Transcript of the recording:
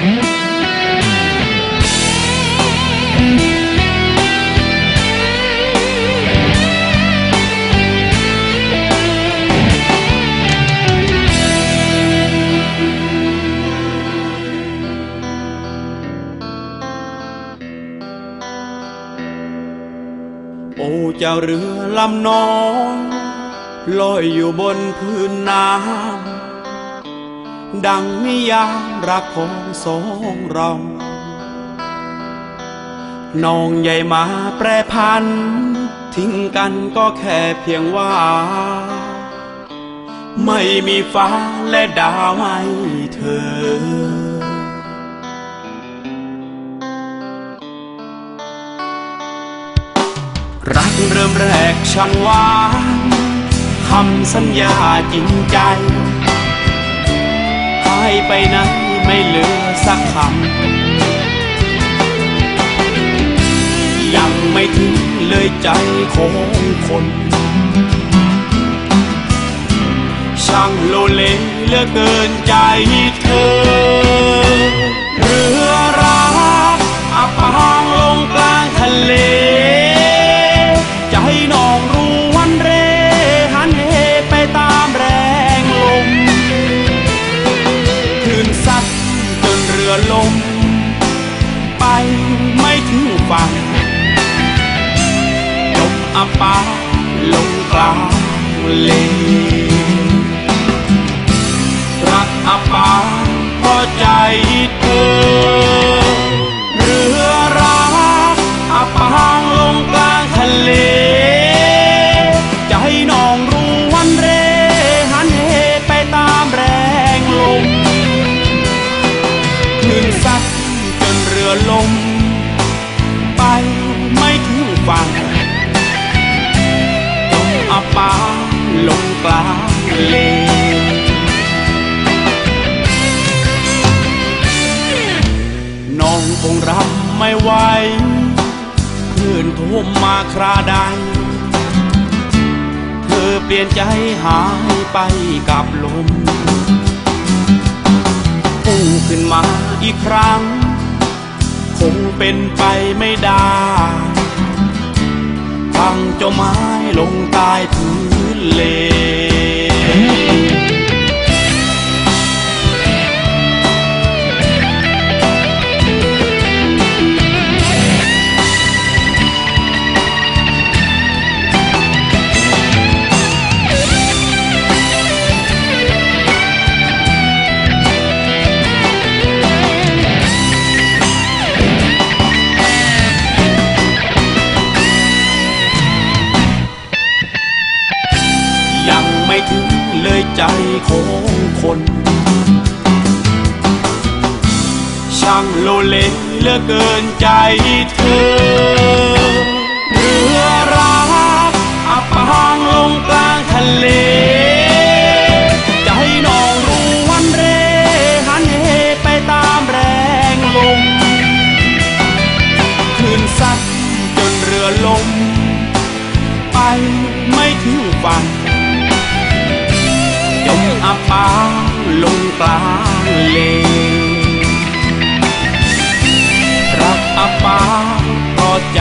โอ้เจ้าเรือลำน้องลอยอยู่บนพื้นน้ำ ดังนิยามรักของสองเราน้องใหญ่มาแปรพัน ทิ้งกันก็แค่เพียงว่า ไม่มีฟ้าและดาวให้เธอรักเริ่มแรกช่างหวานคำสัญญาจริงใจ ไปไหนไม่เหลือสักคำ ยังไม่ถึงเลยใจของคน ช่างโลเลเหลือเกินใจเธอ อับปางลงกลางเลรักอับปางพอใจเธอ เรือรักอับปางลงกลางทะเล น้องคงรับไม่ไหวคลื่นท่วมมาคราใดเธอเปลี่ยนใจหายไปกับลมพุ่งขึ้นมาอีกครั้ง คงเป็นไปไม่ได้พังเจ้าไม้ลงใตายพื้นเล ของคน ช่างโลเลเหลือเกินใจเธอเรือรักอับปางลงกลางทะเลใจน้องรู้วันเรหันเหไปตามแรงลมคลื่นซัดจนเรือลม ไปไม่ถึงฝั่ง มอับปางลงกลางเลรักอับปางพอใจ